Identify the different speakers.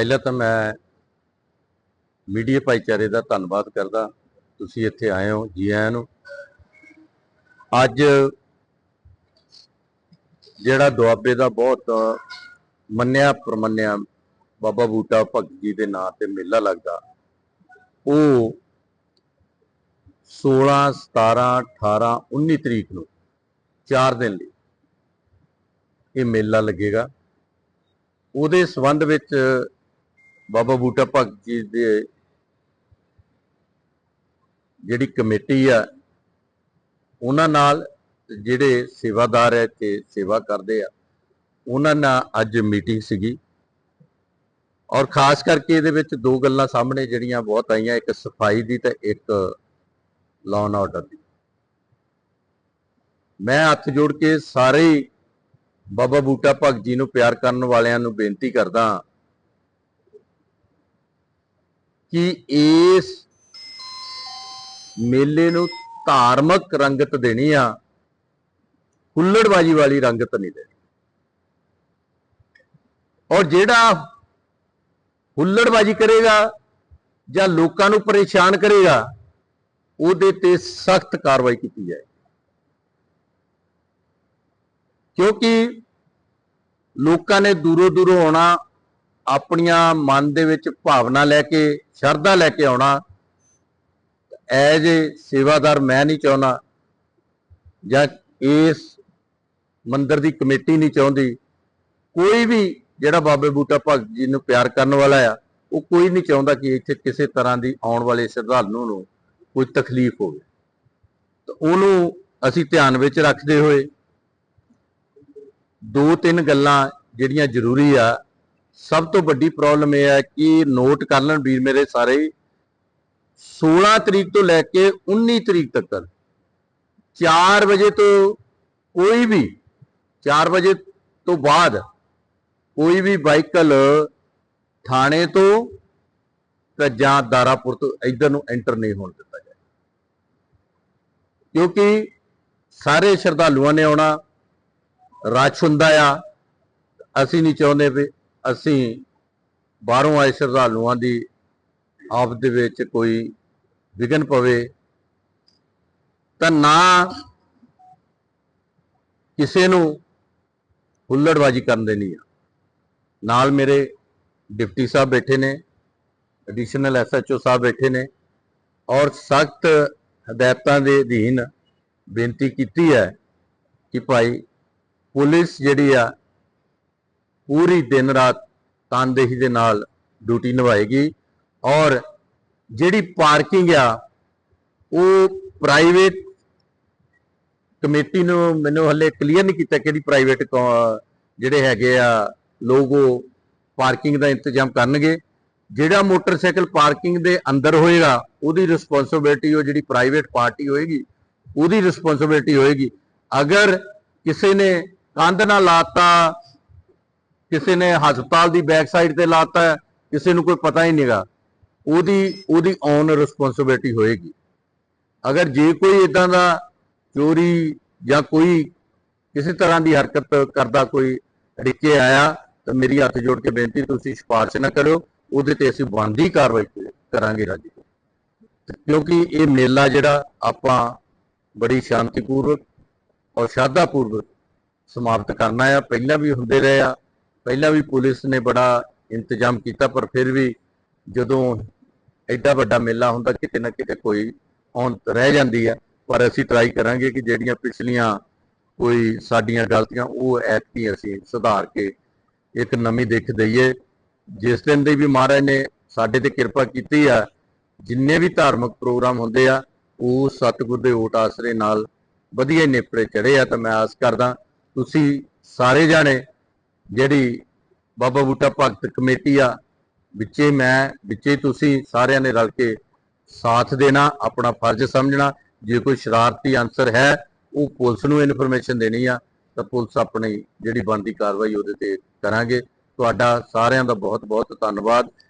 Speaker 1: ਪਹਿਲਾਂ ਤਾਂ ਮੈਂ ਮੀਡੀਆ ਭਾਈਚਾਰੇ ਦਾ ਧੰਨਵਾਦ ਕਰਦਾ। ਤੁਸੀਂ ਇੱਥੇ ਆਏ ਹੋ, ਜੀ ਆਇਆਂ ਨੂੰ। ਅੱਜ ਜਿਹੜਾ ਦੁਆਬੇ ਦਾ ਬਹੁਤ ਮੰਨਿਆ ਪ੍ਰਮੰਨਿਆ ਬਾਬਾ ਬੂਟਾ ਭਗਤ ਜੀ ਦੇ ਨਾਂ ਤੇ ਮੇਲਾ ਲੱਗਦਾ, ਉਹ 16 17 18 19 ਤਰੀਕ ਨੂੰ 4 ਦਿਨ ਲਈ ਇਹ ਮੇਲਾ ਲੱਗੇਗਾ। ਉਹਦੇ ਸੰਬੰਧ ਵਿੱਚ ਬਾਬਾ ਬੂਟਾ ਭਗਤ ਜੀ ਦੇ ਜਿਹੜੀ ਕਮੇਟੀ ਆ, ਉਹਨਾਂ ਨਾਲ ਜਿਹੜੇ ਸੇਵਾਦਾਰ ਹੈ ਤੇ ਸੇਵਾ ਕਰਦੇ ਆ, ਉਹਨਾਂ ਨਾਲ ਅੱਜ ਮੀਟਿੰਗ ਸੀਗੀ। ਔਰ ਖਾਸ ਕਰਕੇ ਇਹਦੇ ਵਿੱਚ ਦੋ ਗੱਲਾਂ ਸਾਹਮਣੇ ਜਿਹੜੀਆਂ ਬਹੁਤ ਆਈਆਂ, ਇੱਕ ਸਫ਼ਾਈ ਦੀ ਤੇ ਇੱਕ ਲਾਅ ਆਰਡਰ ਦੀ। ਮੈਂ ਹੱਥ ਜੋੜ ਕੇ ਸਾਰੇ ਹੀ ਬਾਬਾ ਬੂਟਾ ਭਗਤ ਜੀ ਨੂੰ ਪਿਆਰ ਕਰਨ ਵਾਲਿਆਂ ਨੂੰ ਬੇਨਤੀ ਕਰਦਾ ਕਿ ਇਸ ਮੇਲੇ ਨੂੰ ਧਾਰਮਿਕ ਰੰਗਤ ਦੇਣੀ ਆ, ਹੁੱਲੜਬਾਜੀ ਵਾਲੀ ਰੰਗਤ ਨਹੀਂ ਦੇਣੀ। ਔਰ ਜਿਹੜਾ ਹੁੱਲੜਬਾਜੀ ਕਰੇਗਾ ਜਾਂ ਲੋਕਾਂ ਨੂੰ ਪਰੇਸ਼ਾਨ ਕਰੇਗਾ, ਉਹਦੇ ਤੇ ਸਖਤ ਕਾਰਵਾਈ ਕੀਤੀ ਜਾਏ ਕਿਉਂਕਿ ਲੋਕਾਂ ਨੇ ਦੂਰੋਂ ਦੂਰੋਂ ਆਉਣਾ ਆਪਣੀਆਂ ਮਨ ਦੇ ਵਿੱਚ ਭਾਵਨਾ ਲੈ ਕੇ, ਸ਼ਰਧਾ ਲੈ ਕੇ ਆਉਣਾ। ਐਜ ਏ ਸੇਵਾਦਾਰ ਮੈਂ ਨਹੀਂ ਚਾਹੁੰਦਾ, ਜਾਂ ਇਸ ਮੰਦਰ ਦੀ ਕਮੇਟੀ ਨਹੀਂ ਚਾਹੁੰਦੀ, ਕੋਈ ਵੀ ਜਿਹੜਾ ਬਾਬੇ ਬੂਟਾ ਭਗਤ ਜੀ ਨੂੰ ਪਿਆਰ ਕਰਨ ਵਾਲਾ ਆ, ਉਹ ਕੋਈ ਨਹੀਂ ਚਾਹੁੰਦਾ ਕਿ ਇੱਥੇ ਕਿਸੇ ਤਰ੍ਹਾਂ ਦੀ ਆਉਣ ਵਾਲੇ ਸ਼ਰਧਾਲੂ ਨੂੰ ਕੋਈ ਤਕਲੀਫ ਹੋਵੇ। ਤਾਂ ਉਹਨੂੰ ਅਸੀਂ ਧਿਆਨ ਵਿੱਚ ਰੱਖਦੇ ਹੋਏ ਦੋ ਤਿੰਨ ਗੱਲਾਂ ਜਿਹੜੀਆਂ ਜ਼ਰੂਰੀ ਆ ਸਭ ਤੋਂ ਵੱਡੀ ਪ੍ਰੋਬਲਮ ਇਹ ਹੈ ਕਿ ਨੋਟ ਕਰ ਲੈਣ ਵੀਰ ਮੇਰੇ ਸਾਰੇ ਹੀ, 16 ਤਰੀਕ ਤੋਂ ਲੈ ਕੇ 19 ਤਰੀਕ ਤੱਕ 4 ਵਜੇ ਤੋਂ ਕੋਈ ਵੀ 4 ਵਜੇ ਤੋਂ ਬਾਅਦ ਕੋਈ ਵੀ ਵਾਹੀਕਲ ਥਾਣੇ ਤੋਂ ਤੇ ਜਾਂ ਦਾਰਾਪੁਰ ਤੋਂ ਇਧਰ ਨੂੰ ਐਂਟਰ ਨਹੀਂ ਹੋਣ ਦਿੱਤਾ ਜਾਏ। ਕਿਉਂਕਿ ਸਾਰੇ ਸ਼ਰਧਾਲੂਆਂ ਨੇ ਆਉਣਾ ਰਸ਼ ਹੁੰਦਾ ਆ ਅਸੀਂ ਨਹੀਂ ਚਾਹੁੰਦੇ ਵੀ ਅਸੀਂ ਬਾਹਰੋਂ ਆਏ ਸ਼ਰਧਾਲੂਆਂ ਦੀ ਆਪ ਦੇ ਵਿੱਚ ਕੋਈ ਵਿਘਨ ਪਵੇ, ਤਾਂ ਨਾ ਕਿਸੇ ਨੂੰ ਹੁੱਲੜਬਾਜੀ ਕਰਨ ਦੇਣੀ ਆ। ਨਾਲ ਮੇਰੇ ਡਿਪਟੀ ਸਾਹਿਬ ਬੈਠੇ ਨੇ ਐਡੀਸ਼ਨਲ ਐਸਐਚਓ ਸਾਹਿਬ ਬੈਠੇ ਨੇ, ਔਰ ਸਖਤ ਹਦਾਇਤਾਂ ਦੇ ਅਧੀਨ ਬੇਨਤੀ ਕੀਤੀ ਹੈ ਕਿ ਭਾਈ ਪੁਲਿਸ ਜਿਹੜੀ ਆ ਪੂਰੀ ਦਿਨ ਰਾਤ ਤਨਦੇਹੀ ਦੇ ਨਾਲ ਡਿਊਟੀ ਨਿਭਾਏਗੀ ਔਰ ਜਿਹੜੀ ਪਾਰਕਿੰਗ ਆ, ਉਹ ਪ੍ਰਾਈਵੇਟ ਕਮੇਟੀ ਨੂੰ ਮੈਨੂੰ ਹਲੇ ਕਲੀਅਰ ਨਹੀਂ ਕੀਤਾ ਕਿਹੜੀ ਪ੍ਰਾਈਵੇਟ ਜਿਹੜੇ ਹੈਗੇ ਆ, ਲੋਕ ਉਹ ਪਾਰਕਿੰਗ ਦਾ ਇੰਤਜ਼ਾਮ ਕਰਨਗੇ। ਜਿਹੜਾ ਮੋਟਰਸਾਈਕਲ ਪਾਰਕਿੰਗ ਦੇ ਅੰਦਰ ਹੋਏਗਾ, ਉਹਦੀ ਰਿਸਪੌਂਸਿਬਿਲਟੀ ਉਹ ਜਿਹੜੀ ਪ੍ਰਾਈਵੇਟ ਪਾਰਟੀ ਹੋਏਗੀ, ਉਹਦੀ ਰਿਸਪੌਂਸਿਬਿਲਟੀ ਹੋਏਗੀ। ਅਗਰ ਕਿਸੇ ਨੇ ਕੰਧ ਨਾਲ ਲਾਤਾ ਕਿਸੇ ਨੇ ਹਸਪਤਾਲ ਦੀ ਬੈਕ ਸਾਈਡ ਤੇ ਲਾਤਾ, ਕਿਸੇ ਨੂੰ ਕੋਈ ਪਤਾ ਹੀ ਨਹੀਂਗਾ। ਉਹਦੀ ਉਹਦੀ ਔਨ ਰਿਸਪੌਂਸਿਬਿਲਟੀ ਹੋਏਗੀ। ਅਗਰ ਜੇ ਕੋਈ ਇਦਾਂ ਦਾ ਚੋਰੀ ਜਾਂ ਕੋਈ ਕਿਸੇ ਤਰ੍ਹਾਂ ਦੀ ਹਰਕਤ ਕਰਦਾ ਕੋਈ ਅੜਿੱਕੇ ਆਇਆ, ਤਾਂ ਮੇਰੀ ਹੱਥ ਜੋੜ ਕੇ ਬੇਨਤੀ, ਤੁਸੀਂ ਸਿਫਾਰਿਸ਼ ਨਾ ਕਰਿਓ। ਉਹਦੇ ਤੇ ਅਸੀਂ ਬਣਦੀ ਕਾਰਵਾਈ ਕਰਾਂਗੇ ਰਾਜੀ ਕਿਉਂਕਿ ਇਹ ਮੇਲਾ ਜਿਹੜਾ ਆਪਾਂ ਬੜੀ ਸ਼ਾਂਤੀਪੂਰਵਕ ਔਰ ਸ਼ਰਧਾਪੂਰਵਕ ਸਮਾਪਤ ਕਰਨਾ ਆ। ਪਹਿਲਾਂ ਵੀ ਹੁੰਦੇ ਰਹੇ ਆ। ਪਹਿਲਾਂ ਵੀ ਪੁਲਿਸ ਨੇ ਬੜਾ ਇੰਤਜ਼ਾਮ ਕੀਤਾ, ਪਰ ਫਿਰ ਵੀ ਜਦੋਂ ਐਡਾ ਵੱਡਾ ਮੇਲਾ ਹੁੰਦਾ, ਕਿਤੇ ਨਾ ਕਿਤੇ ਕੋਈ ਔਨ ਰਹਿ ਜਾਂਦੀ ਆ। ਪਰ ਅਸੀਂ ਟਰਾਈ ਕਰਾਂਗੇ ਕਿ ਜਿਹੜੀਆਂ ਪਿਛਲੀਆਂ ਕੋਈ ਸਾਡੀਆਂ ਗਲਤੀਆਂ, ਉਹ ਐਤਕੀ ਅਸੀਂ ਸੁਧਾਰ ਕੇ ਇੱਕ ਨਵੀਂ ਦਿੱਖ ਦਈਏ। ਜਿਸ ਦਿਨ ਦੀ ਵੀ ਮਹਾਰਾਜ ਨੇ ਸਾਡੇ ਤੇ ਕਿਰਪਾ ਕੀਤੀ ਆ, ਜਿੰਨੇ ਵੀ ਧਾਰਮਿਕ ਪ੍ਰੋਗਰਾਮ ਹੁੰਦੇ ਆ, ਉਹ ਸਤਿਗੁਰ ਦੇ ਓਟ ਆਸਰੇ ਨਾਲ ਵਧੀਆ ਨੇਪਰੇ ਚੜੇ ਆ, ਤਾਂ ਮੈਂ ਆਸ ਕਰਦਾ, ਤੁਸੀਂ ਸਾਰੇ ਜਾਣੇ ਜਿਹੜੀ ਬਾਬਾ ਬੂਟਾ ਭਗਤ ਕਮੇਟੀ ਆ, ਵਿੱਚੇ ਮੈਂ, ਵਿੱਚੇ ਤੁਸੀਂ ਸਾਰਿਆਂ ਨੇ ਰਲ ਕੇ ਸਾਥ ਦੇਣਾ, ਆਪਣਾ ਫਰਜ਼ ਸਮਝਣਾ। ਜੇ ਕੋਈ ਸ਼ਰਾਰਤੀ ਅਨਸਰ ਹੈ, ਉਹ ਪੁਲਿਸ ਨੂੰ ਇਨਫੋਰਮੇਸ਼ਨ ਦੇਣੀ ਆ, ਤਾਂ ਪੁਲਿਸ ਆਪਣੀ ਜਿਹੜੀ ਬਣਦੀ ਕਾਰਵਾਈ ਉਹਦੇ ਤੇ ਕਰਾਂਗੇ। ਤੁਹਾਡਾ ਸਾਰਿਆਂ ਦਾ ਬਹੁਤ ਬਹੁਤ ਧੰਨਵਾਦ।